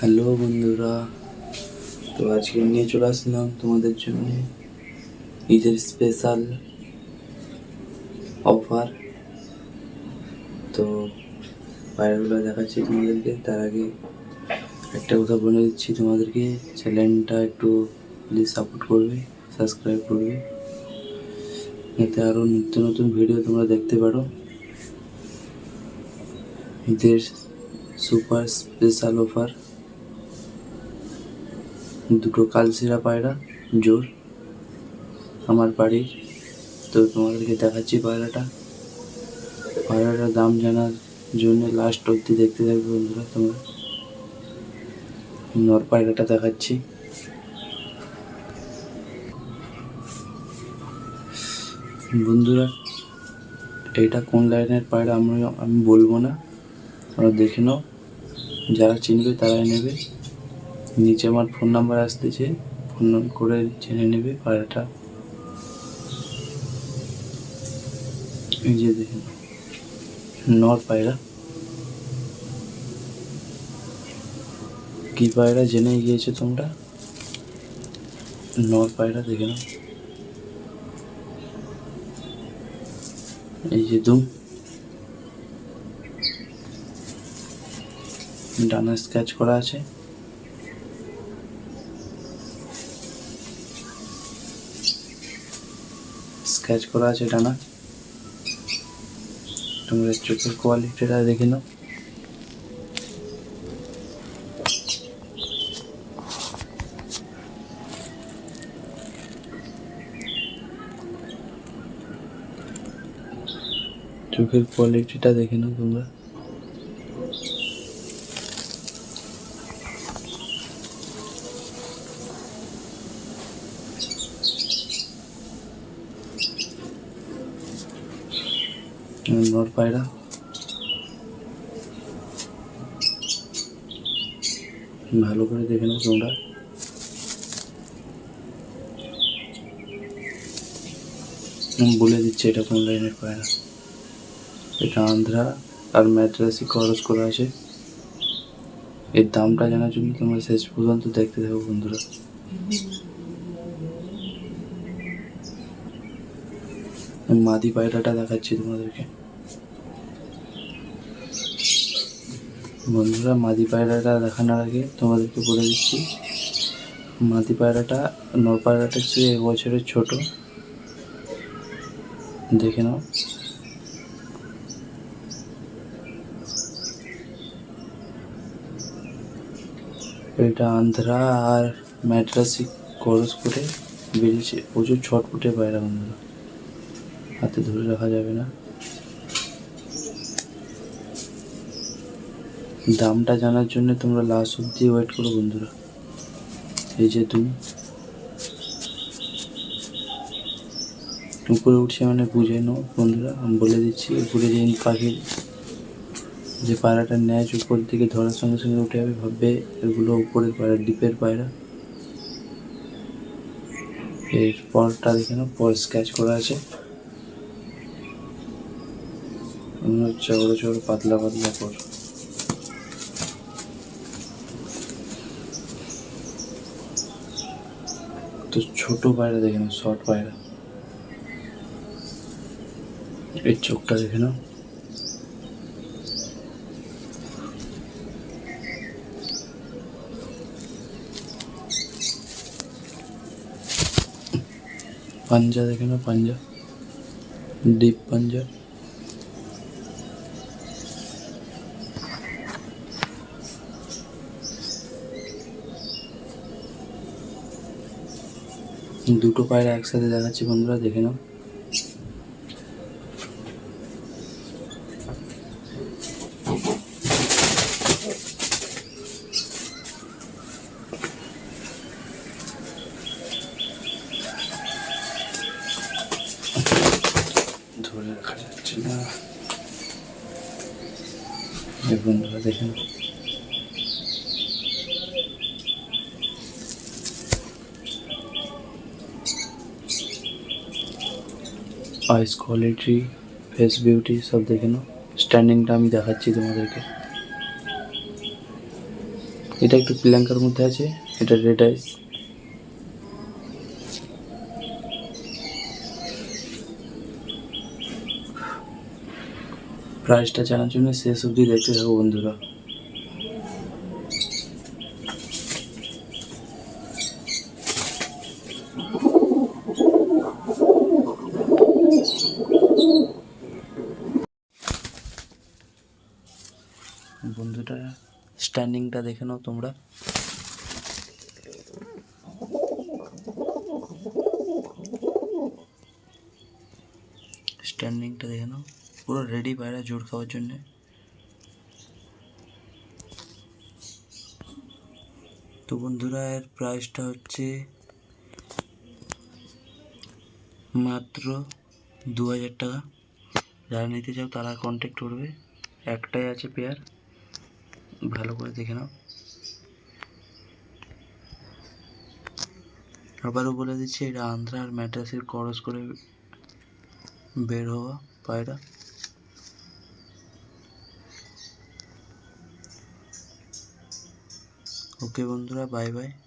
Hello বন্ধুরা, তো আজকে নিয়ে চলে আসলাম তোমাদের জন্য ঈদের স্পেশাল অফার তো পায়রাগুলো দেখাচ্ছি তোমাদেরকে, তার আগে একটা কথা বলে দিচ্ছি তোমাদেরকে চ্যানেলটা একটু প্লিজ সাপোর্ট করবে সাবস্ক্রাইব করবে। যাতে আরও নিত্য নতুন ভিডিও তোমরা দেখতে পারো। ঈদের সুপার স্পেশাল অফার দুটো কালশিরা পায়রা, জোর। আমার বাড়ির তো তোমাদেরকে দেখাচ্ছি পায়রাটা। পায়রাটার দাম জানার জন্য লাস্ট অবধি দেখতে থাকবে বন্ধুরা তোমরা। নর পায়রাটা দেখাচ্ছি। বন্ধুরা, এটা কোন লাইনের পায়রা আমি আমি বলব না। তোমরা দেখে নাও। যারা চিনবে তারাই নেবে। নিচে আমার ফোন নাম্বার আসতেছে ফোন করে জেনে নেবে পায়রাটা। এই যে দেখুন, নর পায়রা। কি পায়রা জেনে গিয়েছো তোমরা? নর পায়রা দেখে নাও। এই যে দুম। ডানা স্কেচ করা আছে। স্কেচ করা আছে এটা না? তোমরা চোখের কোয়ালিটিটা দেখে নাও। চোখের কোয়ালিটিটা দেখে নাও তোমরা। নর পায়রা ভালো করে দেখে নাও তোমরা। বলে দিচ্ছি, এটা কোন লাইনের পায়রা? এটা আন্ধ্রা আর ম্যাড্রাসি খরচ করা আছে। এর দামটা জানার জন্য তোমরা শেষ পর্যন্ত দেখতে থাকো বন্ধুরা। মাদি পায়রাটা দেখাচ্ছি তোমাদেরকে। বন্ধুরা, মাদি পায়রাটা দেখানোর আগে তোমাদেরকে বলে দিচ্ছি, মাদি পায়রাটা, নর পায়রাটা চেয়ে এক বছরের ছোট। দেখে নাও। এটা আন্ধ্রা আর ম্যাড্রাসি খরচ করে বেরিয়েছে। প্রচুর ছটফুটে পায়রা বন্ধুরা। হাতে ধরে রাখা যাবে না। দামটা জানার জন্য তোমরা লাস্ট অব্দি ওয়েট করো বন্ধুরা। এই যে তুমি। উপরে উঠছে মানে বুঝে নাও বন্ধুরা, আমি বলে দিচ্ছি, উপরে যে পাখি যে পায়রাটা ন্যাচ উপর দিকে ধরার সঙ্গে সঙ্গে উঠে যাবে, ভাববে এগুলো উপরের পায়রা, ডিপের পায়রা। এর পরটা দেখে নাও, পর স্ক্যাচ করা আছে। চড়ো চড়ো পাতলা পাতলা পর তো ছোট পায়রা দেখে নাও শর্ট পায়রা। এর চোখটা দেখে নাও। পাঞ্জা দেখে নাও, পাঞ্জা। ডিপ পাঞ্জা। দুটো পায়রা একসাথে দেখাচ্ছি বন্ধুরা দেখে নাও। ধরে রাখা যাচ্ছে না। বন্ধুরা দেখে নাও। আইস কোয়ালিটি ফেস বিউটি সব দেখে নাও। স্ট্যান্ডিংটা আমি দেখাচ্ছি তোমাদেরকে। এটা একটু প্রিয়াঙ্কার মধ্যে আছে, এটা রেড আইস প্রাইসটা জানার জন্য শেষ অবধি দেখতে থাকো বন্ধুরা। স্ট্যান্ডিংটা দেখে নাও তোমরা। স্ট্যান্ডিংটা দেখে নাও। পুরো রেডি পায়রা জোর খাওয়ার জন্যে। তো বন্ধুরা, এর প্রাইসটা হচ্ছে মাত্র দু হাজার টাকা। যারা নিতে চাও তারা কন্ট্যাক্ট করবে। একটাই আছে পেয়ার ভালো করে দেখে নাও। আবারও বলে দিচ্ছি, এটা আন্ধ্রা আর ম্যাট্রাসের করস করে বের হওয়া পায়রা। ওকে বন্ধুরা, বাই বাই।